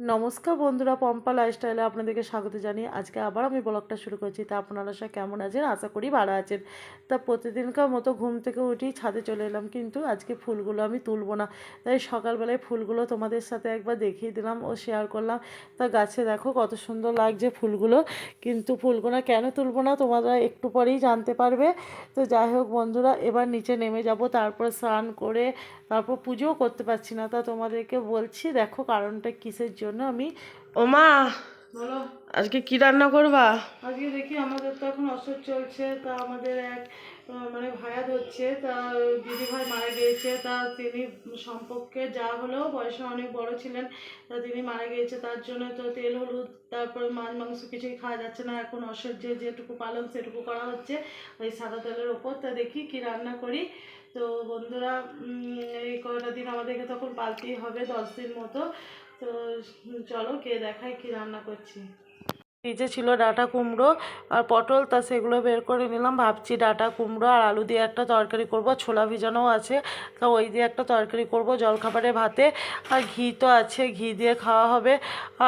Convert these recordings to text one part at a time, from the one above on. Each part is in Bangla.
নমস্কার বন্ধুরা, পম্পা লাইফস্টাইলে আপনাদেরকে স্বাগত জানিয়ে আজকে আবার আমি ব্লগটা শুরু করছি। তা আপনারা সব কেমন আছেন? আশা করি ভালো আছেন। তা প্রতিদিনকার মতো ঘুম থেকে উঠেই ছাদে চলে এলাম, কিন্তু আজকে ফুলগুলো আমি তুলবো না। তাই সকালবেলায় ফুলগুলো তোমাদের সাথে একবার দেখিয়ে দিলাম ও শেয়ার করলাম। তা গাছে দেখো কত সুন্দর লাগছে ফুলগুলো। কিন্তু ফুলগুলো কেন তুলবো না তোমরা একটু পরেই জানতে পারবে। তো যাই হোক বন্ধুরা, এবার নিচে নেমে যাব, তারপর স্নান করে, তারপর পুজোও করতে পারছি না। তা তোমাদেরকে বলছি, দেখো কারণটা কিসের জন্য? আমি ওমা বলো। আজকে কি রান্না করবা? আজকে দেখি আমাদের তো এখন অসুখ চলছে তা আমাদের এক মানে ভাইয়া ধরছে তা দিদি ভাই মারা গিয়েছে তা তিনি সম্পর্কে যা হলেও বয়সে অনেক বড় ছিলেন তা তিনি মারা গিয়েছে তার জন্য তো তেল হলুদ তারপরে মাছ মাংস কিছুই খাওয়া যাচ্ছে না এখন অসহ্যে যেটুকু পালন সেটুকু করা হচ্ছে ওই সাদা তেলের ওপর তা দেখি কি রান্না করি। তো বন্ধুরা এই কয়টা দিন আমাদেরকে তখন পালতেই হবে দশ দিন মতো তো চলো কে দেখায় কি রান্না করছি। ফ্রিজে ছিল ডাটা কুমড়ো আর পটল, তা সেগুলো বের করে নিলাম। ভাবছি ডাঁটা কুমড়ো আর আলু দিয়ে একটা তরকারি করব। ছোলা ভিজানোও আছে, তা ওই দিয়ে একটা তরকারি করব জলখাবারে ভাতে। আর ঘি তো আছে, ঘি দিয়ে খাওয়া হবে।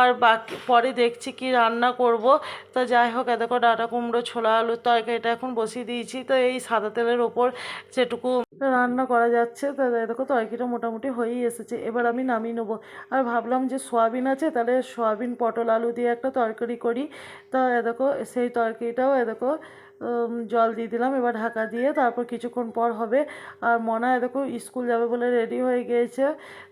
আর বাকি, পরে দেখছি কি রান্না করব। তা যাই হোক এত ডাঁটা কুমড়ো, ছোলা, আলুর তরকারিটা এখন বসিয়ে দিয়েছি। তো এই সাদা তেলের ওপর যেটুকু রান্না করা যাচ্ছে। তা দেখো তরকারিটা মোটামুটি হয়েই এসেছে। এবার আমি নামিয়ে নেব। আর ভাবলাম যে সোয়াবিন আছে, তাহলে সোয়াবিন, পটল, আলু দিয়ে একটা তরকারি করি। তা দেখো, সেই তরকারিটাও দেখো জল দিয়ে দিলাম। এবার ঢাকা দিয়ে তারপর কিছুক্ষণ পর হবে। আর মনা এ দেখো, স্কুল যাবে বলে রেডি হয়ে গিয়েছে।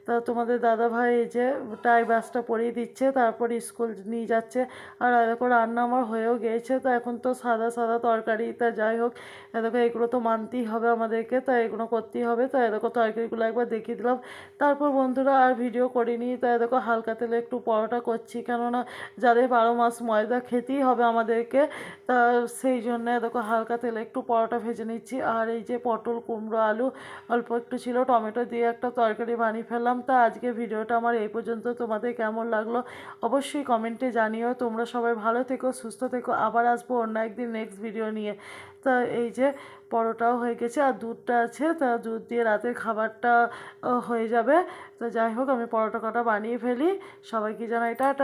তা তোমাদের দাদা ভাই এই যে টাই বাসটা পরিয়ে দিচ্ছে, তারপর স্কুল নিয়ে যাচ্ছে। আর এ দেখো, রান্না আমার হয়েও গিয়েছে। তো এখন তো সাদা সাদা তরকারি। তা যাই হোক, এ দেখো, এগুলো তো মানতেই হবে আমাদেরকে। তা এগুলো করতেই হবে। তো এ দেখো, তরকারিগুলো একবার দেখিয়ে দিলাম। তারপর বন্ধুরা আর ভিডিও করিনি। তাই দেখো, হালকা তেলে একটু পরোটা করছি। কেননা যাদের বারো মাস ময়দা খেতেই হবে আমাদেরকে, তা সেই জন্য দেখো হালকা তেলে একটু পরোটা ভেজে নিচ্ছি। আর এই যে পটল, কুমড়ো, আলু, অল্প একটু ছিল, টমেটো দিয়ে একটা তরকারি বানিয়ে ফেললাম। তা আজকে ভিডিওটা আমার এই পর্যন্ত। তোমাদের কেমন লাগল অবশ্যই কমেন্টে জানিও। তোমরা সবাই ভালো থেকো, সুস্থ থেকো। আবার আসব অন্য একদিন নেক্সট ভিডিও নিয়ে। তা এই যে পরোটাও হয়ে গেছে আর দুধটা আছে। তা দুধ দিয়ে রাতের খাবারটা হয়ে যাবে। তো যাই হোক, আমি পরোটা কটা বানিয়ে ফেলি। সবাইকে জানাই, টাটা।